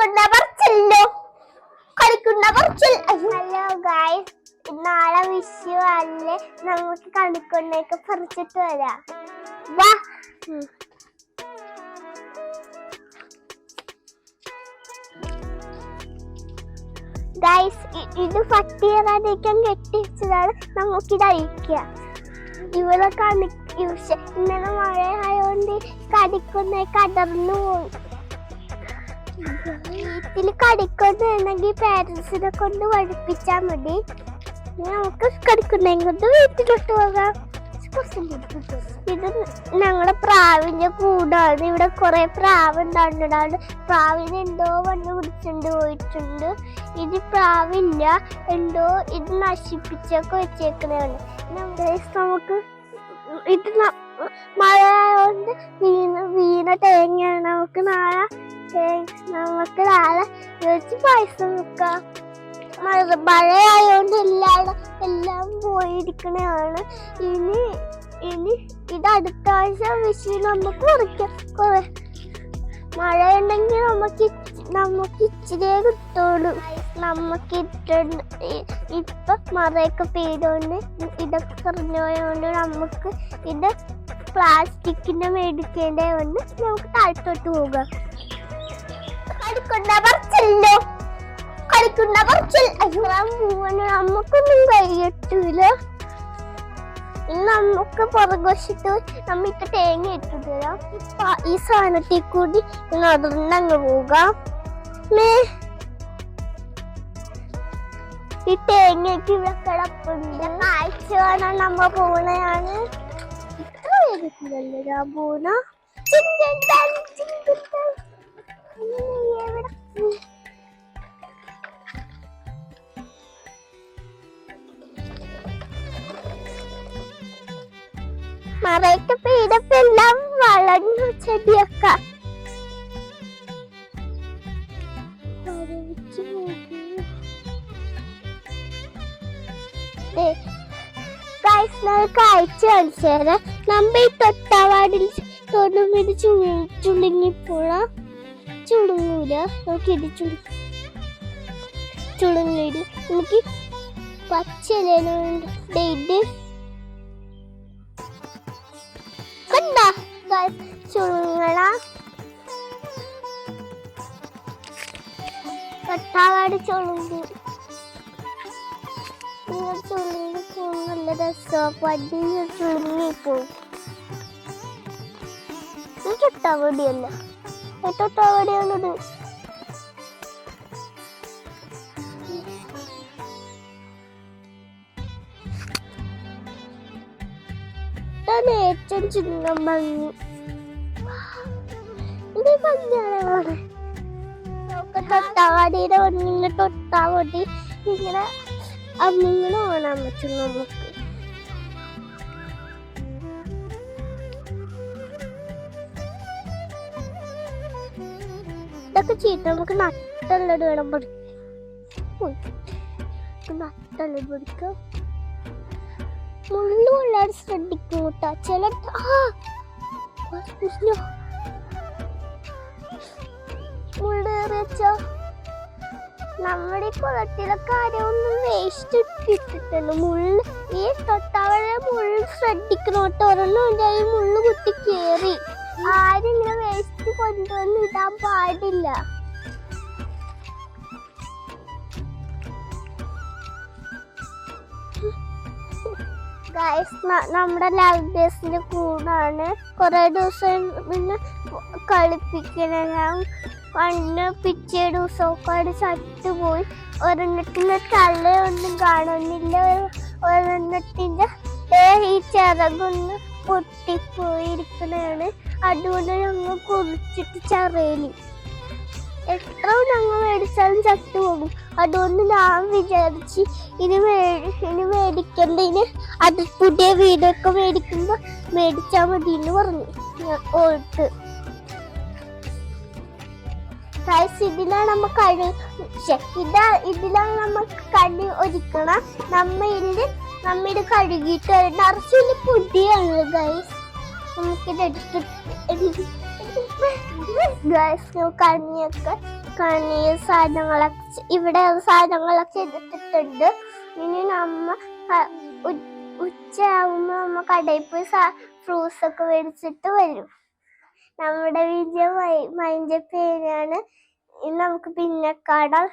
കളിക്കുന്നവർ ചെല്ലോ കളിക്കുന്ന ചെൽ hello guys നാളെ വിഷു അല്ലേ നമുക്ക് കളിക്കൊണ്ടേക്ക് പറിച്ചിട്ട് വരാം. വാ. ഗൈസ് ഇത് പട്ടിയറാതിരിക്കാൻ കെട്ടിച്ചതാണ് നമുക്കിത് അഴിക്കുക ഇവിടെ കണി ഇന്നലെ മഴ ആയതുകൊണ്ട് കടിക്കുന്ന കടർന്നു പോയി. വീട്ടിൽ കടിക്കൊന്നുണ്ടെങ്കിൽ പാരൻസിനെ കൊണ്ട് പഠിപ്പിച്ചാൽ മതി. നമുക്ക് കടിക്കുന്നെങ്കിൽ കൊണ്ട് വീട്ടിലോട്ട് പോകാം. ഇത് ഞങ്ങളുടെ പ്രാവിന്റെ കൂടാണ്. ഇവിടെ കുറെ പ്രാവ് ഉണ്ടാകുന്നുണ്ടാണ് പ്രാവിന് എന്തോ വന്ന് പിടിച്ചുകൊണ്ട് പോയിട്ടുണ്ട്. ഇത് പ്രാവില്ല. എന്തോ ഇത് നശിപ്പിച്ചൊക്കെ വെച്ചേക്കുന്നതാണ് നമുക്ക് ഇത് മഴ ആയതുകൊണ്ട് വീണ വീണ തേങ്ങയാണ്. നമുക്ക് നാളെ നമുക്ക് നാളെ വെച്ച് പായസം വെക്കാം മഴ മഴയായോണ്ട് എല്ലാവരും എല്ലാം പോയിരിക്കണതാണ് ഇനി ഇനി ഇത് അടുത്ത ആഴ്ച വിഷു നമുക്ക് കുറയ്ക്കാം കുറെ മഴ ഉണ്ടെങ്കിൽ നമുക്ക് നമുക്ക് ഇച്ചിരിയെ കിട്ടുള്ളൂ. നമുക്ക് ഇട്ടുണ്ട് ഇപ്പൊ മഴയൊക്കെ പെയ്തോണ്ട് ഇതൊക്കെ കുറഞ്ഞു പോയതുകൊണ്ട് നമുക്ക് ഇത് പ്ലാസ്റ്റിക്കിന്റെ മേടിക്കേണ്ടതുകൊണ്ട് നമുക്ക് താഴ്ത്തോട്ട് പോകാം. കളിക്കുന്നവർ ചെല്ലോ കളിക്കുന്നവർ നമുക്കൊന്നും കഴിയത്തില്ല ഇനി നമുക്ക് പുറകുവശത്ത് നമുക്ക് തേങ്ങ ഇട്ടു തരാം ഈ സാധനത്തിൽ കൂടി നടന്നങ്ങ് പോവുക ഈ തേങ്ങയ്ക്ക് ഇവിടെ കിടപ്പുണ്ട്. കാഴ്ച കാണാൻ നമ്മ പോണയാണ്. ഇത്ര വേഗത്തിലല്ലേ ഞാൻ പോണ ചിന്തൻ ചിന്തൻ. മറയൊക്കെ പെയ്തപ്പോ എല്ലാം വളർന്നു ചെടിയൊക്കെ കാഴ്ച കാണിച്ചേരാ. നമ്മ ഈ തൊട്ടാവാടിൽ തൊടുമിത് ചുളുങ്ങിപ്പോള. ചുളുങ്ങൂല. നമുക്ക് ഇത് ചുളു ചുളുങ്ങില്ല നമുക്ക് പച്ചിലുണ്ട് ഇത് ചുളുങ്ങണ കട്ടാവാട് ചുളുങ്ങി ചുളുങ്ങി പോകും നല്ല രസമാണ്. പടി ചുളുങ്ങി പോകും. തൊട്ടാവടിയല്ല തൊട്ടാവടിയാണത് ഇതാണ് ഏറ്റവും ചിങ്ങം ഭംഗി. നമുക്ക് തൊട്ടാവാടിയുടെ ഒന്നിങ്ങനെ തൊട്ടാ മതി ഇങ്ങനെ അമ്മിങ്ങനെ ഓണാൻ പറ്റും നമുക്ക്. ഇതൊക്കെ ചീത്ത. നമുക്ക് നട്ടുള്ളത് വേണം പഠിക്കാം നട്ടുള്ളത് പഠിക്കാം മുള്ളു കൊള്ളാൻ ശ്രദ്ധിക്കും കേട്ടോ. ചില ആ! മുള്ളേറിയച്ചോ നമ്മുടെ കുളത്തിലെ കാര്യമൊന്നും വേസ്റ്റ് ഇട്ടിട്ടുണ്ട് മുള്ള് ഈ തൊട്ടാവളെ മുള്ള് ശ്രദ്ധിക്കണോട്ട് ഒരെണ്ണം ഈ മുള്ള് കുത്തി കേറി. ആരും ഇങ്ങനെ വേസ്റ്റ് കൊണ്ടുവന്ന് ഇടാൻ പാടില്ല. നമ്മുടെ ലവ്ഡേസിന്റെ കൂടാണ്. കുറെ ദിവസം പിന്നെ കളിപ്പിക്കണ ഞാൻ കണ്ണ് പിറ്റേ ദിവസമൊക്കെ അവിടെ ചത്തുപോയി. ഒരെണ്ണത്തിന്റെ തള്ളയൊന്നും കാണുന്നില്ല. ഒരെണ്ണത്തിന്റെ ദേ ഈ ചിറകൊന്ന് പൊട്ടിപ്പോയിരിക്കണാണ്. അതുകൊണ്ട് ഞങ്ങൾ കുറിച്ചിട്ട് ചറയിൽ എത്ര ഞങ്ങൾ മേടിച്ചാലും ചത്തു പോകും. അതുകൊണ്ട് ഞാൻ വിചാരിച്ച് ഇനി മേടി ഇനി മേടിക്കേണ്ടതിന് അത് പുതിയ വീടൊക്കെ മേടിക്കുമ്പോൾ മേടിച്ചാൽ മതി എന്ന് പറഞ്ഞു ഗൈസ് ഇതിലാണ് നമ്മ ശ്ശെ, ഇതാ ഇതിലാണ് നമ്മ കണി ഒരുക്കണം. നമ്മ ഇതിൽ നമ്മ ഇത് കഴുകിയിട്ട് അറിച്ചു പുതിയാണ് ഗൈസ് നമുക്കിത് എടുത്തിട്ട് ഗൈസ് കണ്ണിയൊക്കെ കണി സാധനങ്ങളൊക്കെ ഇവിടെ സാധനങ്ങളൊക്കെ എടുത്തിട്ടുണ്ട്. ഇനി നമ്മ ക- ഉ- ഉച്ചയാകുമ്പോ നമ്മ കടയിൽ പോയി ഫ്രൂട്ട്സ് ഒക്കെ മേടിച്ചിട്ട് വരും. നമ്മുടെ വിജയ മൈൻഡ് പേരാണ് നമുക്ക് പിന്നെ കാണാം.